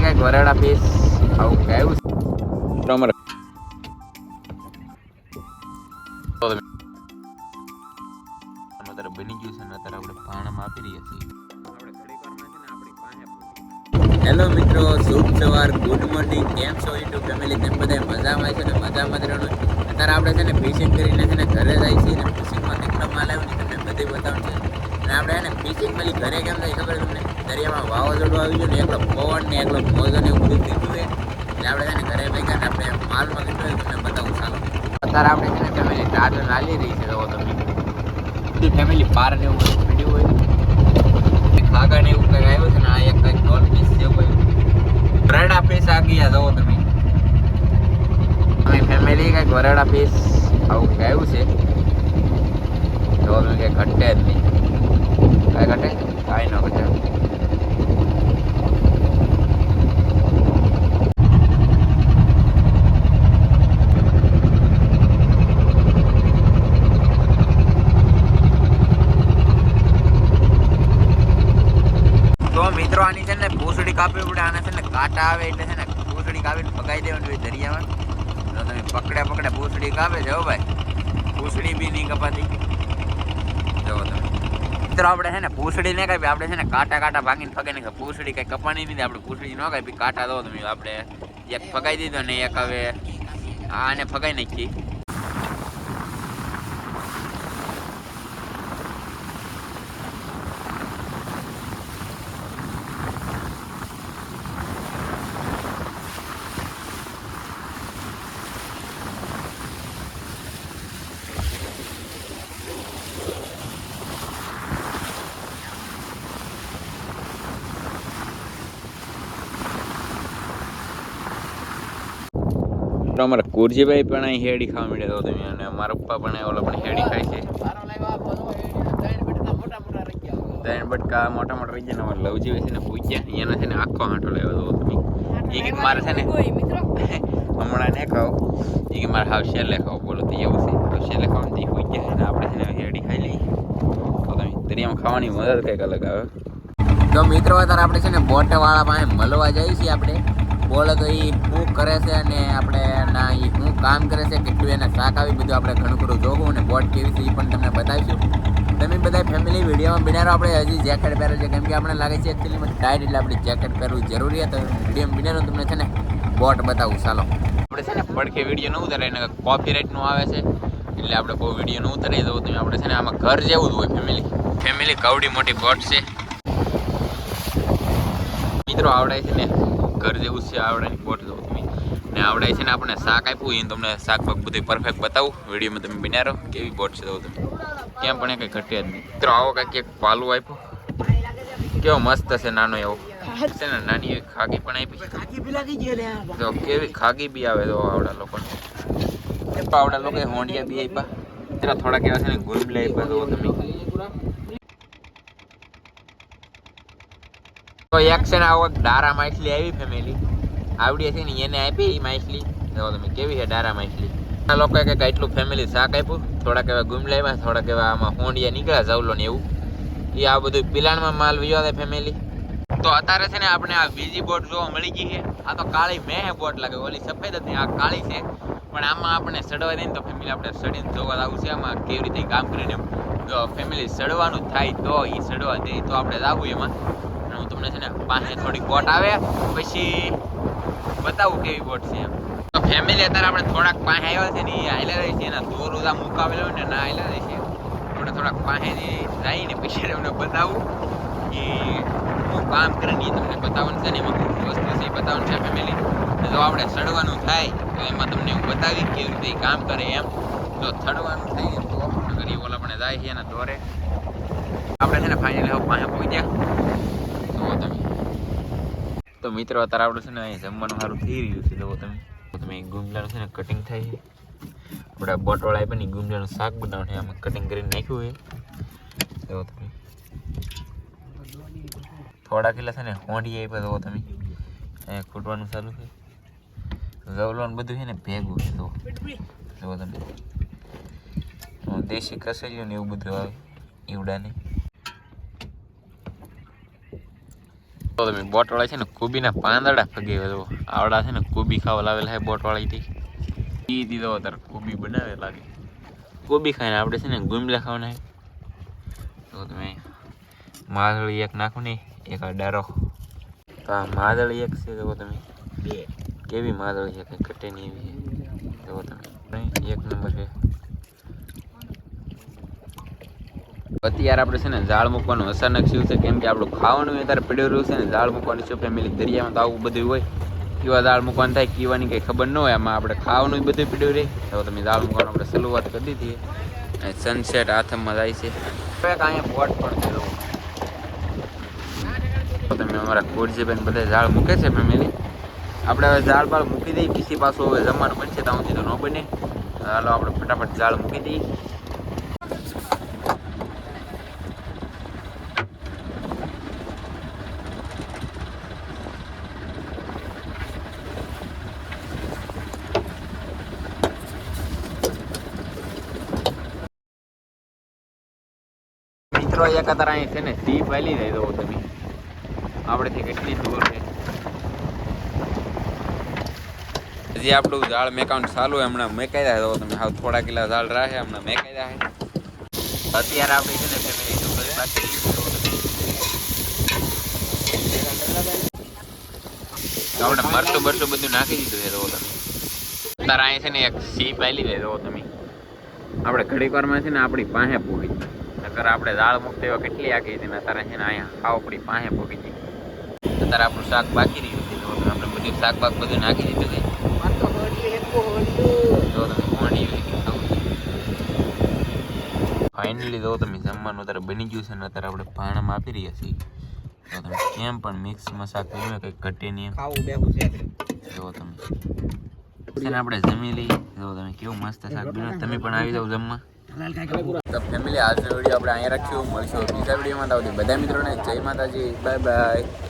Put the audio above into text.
કંઈક વરાળા પીસ આવું કહેવું છે. બની ગયું છે અત્યારે આપણે પાણામાં આપી રહ્યા છીએ છે હેલો મિત્રો શુભ સવાર ગુડ મોર્નિંગ. કેમ છો યુટ્યુબ ફેમિલી? તેમ બધા મજામાં છે ને? મજામાં જ રહેવાનું અત્યારે આપણે છે ને ફિશિંગ કરીને છે ને ઘરે જાય છીએ ને ફિશિંગમાં કેટલો માલ આવ્યો ને તમને બધે બતાવું છે. અને આપણે એને ફિશિંગ પેલી ઘરે કેમ થાય ખબર તમને? દરિયામાં વાવાઝોડું આવી ગયું ને એકલો પવન ને એકલો મોજો ને એવું બધું થયું હોય એટલે આપણે એને ઘરે ભેગા ને આપણે માલમાં કેટલો હોય તમને બતાવું ચાલો અત્યારે આપણે છે ને ફેમિલી ટાટર હાલી રહી છે તો તમે. બધી ફેમિલી પાર ને એવું બધું પીડ્યું હોય. ખાગા ને એવું કંઈક આવ્યું છે ને, આ એક કંઈક નોન પીસ છે કોઈ વરાડા પીસ આ ગયા, જવો તમે. અમે ફેમિલી કંઈક વરડા પીસ આવું કંઈક આવ્યું છે. જો અમે કંઈ ઘટે જ નહીં કાંઈ ઘટે કાંઈ ન ઘટે તો મિત્રો આની છે ને ભૂસડી કાપવી પડે આને છે ને કાંટા આવે એટલે છે ને ભૂસડી કાપીને પકાવી દેવાની હોય દરિયામાં. તો તમે પકડે પકડે ભૂસડી કાપે છે હો ભાઈ. ભૂસડી બી નહીં કપાતી. જુઓ તમે. મિત્રો આપણે છે ને ભૂસડી નહીં કાપી, આપણે છે ને કાંટા કાંટા ભાગીને પકાઈ નહીં. ભૂસડી કાંઈ કપાણી નહીં આપણે ભૂસડી ન કાપી. કાંટા દો તમે, આપણે એક ફગાઈ દીધો ને એક હવે આને ફગાઈ નાખી. તો અમારા કુરજીભાઈ પણ અહીં હેડી ખાવા મળ્યા તો તમે અને મારા પપ્પા પણ ઓલા પણ હેડી ખાય છે. ત્રણ બટકા મોટા મોટા રહી ગયા ને લવજી છે ને પૂજ્યા. એનો છે ને આખો આંટો લેવો તો તમે. એ કે મારે છે ને હમણાં ને ખાઓ એ કે મારે હાવ શેલે ખાઓ બોલો તો એવું છે હાવ શેલે ખાઓ ને હોઈ ગયા ને આપણે છે ને હેડી ખાઈ લઈએ. તો તમે દરિયામાં ખાવાની મજા કંઈક અલગ આવે. તો મિત્રો અત્યારે આપણે છે ને બોટ વાળા પાસે મળવા જઈએ છીએ આપણે. બોલે તો એ શું કરે છે અને આપણે ના એ શું કામ કરે છે, કેટલું એને શાક આવી, બધું આપણે ઘણું ખરું જોવું અને બોટ કેવી છે એ પણ તમને બતાવીશું. તમે બધા ફેમિલી વિડીયોમાં બિનારો આપણે હજી જેકેટ પહેરે છે. કેમ કે આપણે લાગે છે એકચ્યુઅલીમાં ટાઈટ એટલે આપણે જેકેટ પહેરવું જરૂરી હતું વિડીયોમાં બિનારો તમને છે ને બોટ બતાવું. ચાલો. આપણે છે ને પડખે વીડિયો ન ઉતારે એને કોપી રાઇટનું આવે છે. એટલે આપણે બહુ વીડિયો ન ઉતારી દઉં તમે આપણે છે ને આમાં ઘર જેવું જ હોય ફેમિલી ફેમિલી કવડી મોટી બોટ છે. મિત્રો આવડે છે ને ઘર જેવું છે આવડાની બોટ જો તમે ને આવડાય છે ને આપણે શાક આપ્યું, એને તમને શાક પાક બધું પરફેક્ટ બતાવું. વિડીયોમાં તમે બન્યા રહો કેવી બોટ છે જો તમે કેમ પણ કંઈ ઘટ્યા જ નહીં. મિત્રો, આવો કાંઈક એક પાલું આપ્યું. કેવો મસ્ત છે નાનો એવો. છે ને, નાની એવી ખાગી પણ આપી. તો કેવી ખાગી બી આવે તો આવડા લોકોને. આવડા લોકો હોંડિયા બી આપ્યા. તેના થોડાક એવા છે ને ગુલબલે આપ્યા તો તમે. તો એક છે ને આવો ડારા માછલી આવી ફેમિલી આવડી છે ને એને આપી એ માછલી. તો તમે કેવી છે ડારા માછલી. આ લોકોએ કંઈક એટલું ફેમિલી શાક આપ્યું. થોડાક એવા ગુમલા આવ્યા થોડાક એવા આમાં હોંડિયા નીકળ્યા, જવલો ને એવું. એ આ બધું પિલાણમાં માલ વિયો છે ફેમિલી તો અત્યારે છે ને આપણે આ બીજી બોટ જોવા મળી ગઈ છે. આ તો કાળી મેં બોટ લાગે, ઓલી સફેદ હતી, આ કાળી છે. પણ આમાં આપણે સડવા દઈએ તો ફેમિલી આપણે સડીને જોવા આવું છે. આમાં કેવી રીતે કામ કરીને ફેમિલી સડવાનું થાય તો એ સડવા દે તો આપણે લાવવું એમાં. તમને છે ને પાસે થોડીક બોટ આવે, પછી બતાવું કેવી બોટ છે એમ. તો ફેમિલી અત્યારે આપણે થોડાક પાસે આવ્યા છે ને, એ આયલા રહી છે, એના દોર ઉદા મુકાવેલો ને, ના આયલા રહી છે. આપણે થોડાક પાસે જઈને પછી એમને બતાવું કે હું કામ કરીને એ તમને બતાવવાનું છે ને એમાં શું વસ્તુ છે, એ બતાવવાનું છે ફેમિલી જો આપણે સડવાનું થાય, તો એમાં તમને હું બતાવી કેવી રીતે કામ કરે એમ. જો ચડવાનું થાય, તો અગર એ ઓલા આપણે જાય છે એના દોરે આપણે છે ને ફાઇનલી પાસે પહોંચ્યા. જુઓ તમે તો મિત્રો, અત્યારે આપણે છે ને અહીં જમવાનું સારું થઈ રહ્યું છે, જુઓ તમે. તમે ગુમલાનું છે ને કટિંગ થાય છે. આપણે બોટવાળા આપ્યા ને ગુમલાનું શાક બનાવવાનું છે. આમાં કટિંગ કરીને નાખ્યું છે. જુઓ તમે. થોડા કિલો છે ને હોંડી આપ્યા, જુઓ તમે. અહીંયા ખૂટવાનું ચાલુ છે. જવલોન બધું છે ને ભેગું છે, જુઓ. જુઓ તમે. દેશી કસેલીઓ ને એવું બધું આવે. ઈવડાને. તો તમે બોટવાળા છે ને કોબીના પાંદડા ફગે તો આવડા છે ને કુબી ખાવા લાવેલા છે બોટવાળાથી. એ દીધો તાર કુબી બનાવે લાગે. કુબી ખાઈને આપણે છે ને ગુમલા ખાવાના તો તમે માદળી એક નાખો ને એક અડારો ડારો. તો આ માદળી એક છે જો તમે. બે. કેવી માદળી છે કંઈ કટે નહીં એવી છે? જો તમે. એક નંબર છે. અત્યારે આપણે છે ને ઝાડ મૂકવાનું અચાનક શું છે, કેમ કે આપણું ખાવાનું અત્યારે પડ્યું રહ્યું છે ને, ઝાડ મૂકવાનું છે ફેમિલી દરિયામાં તો આવું બધું હોય. કેવા ઝાડ મૂકવાનું થાય, કીવાની કંઈ ખબર ન હોય, આમાં આપણે ખાવાનું બધું પડ્યું રહે. તો તમે ઝાડ મૂકવાનું આપણે શરૂઆત કરી દીધી. સનસેટ હાથમાં જાય છે. અહીંયા બોટ પણ છે તમે અમારા કોરજીભાઈ બધા ઝાડ મૂકે છે ફેમિલી આપણે હવે ઝાડ બાળ મૂકી દઈએ પીસી પાછું હવે જમવાનું બનશે, ત્યાં સુધી તો ન બને. હાલો, આપણે ફટાફટ ઝાડ મૂકી દઈએ. મિત્રો એકાતર અહીં છે ને સી ફેલી દઈ દો તમે. આપણેથી કેટલી દૂર છે. હજી આપણું ઝાડ મેકાઉન્ટ ચાલુ હમણાં મેકાઈ રહ્યા તો તમે હાવ થોડા કિલા ઝાડ રાખે હમણાં મેકાઈ રહ્યા અત્યારે આપણે છે ને ફેમિલી ડુંગળી બાકી આપણે મરચું બરચું બધું નાખી દીધું છે તો તમે. અત્યારે અહીં છે ને એક સી પહેલી લઈ દો તમે. આપણે ઘડીક વારમાં છે ને આપણી પાસે પૂગી નકર આપણે દાળ મૂકતી હોય કેટલી આખી હતી અત્યારે છે ને અહીંયા ખાવ પડી પાસે પગી ગઈ અત્યારે આપણું શાક બાકી રહ્યું છે તો આપણે બધું શાક બાક બધું નાખી દીધું છે. જો તમે કોણી ફાઇનલી જો તમે જમવાનું અત્યારે બની ગયું છે ને અત્યારે આપણે પાણામાં આપી રહ્યા છીએ. તો તમે કેમ પણ મિક્સમાં શાક કર્યું કંઈક ઘટે નહીં ખાવું બેવું છે જો તમે. આપણે જમી લઈએ. જો તમે કેવું મસ્ત શાક બન્યું તમે પણ આવી જાવ જમવા. તો ફેમિલી આજનો વીડિયો આપણે અહીંયા રાખ્યું મળશું બીજા વિડીયોમાં તો બધા મિત્રોને જય માતાજી બાય બાય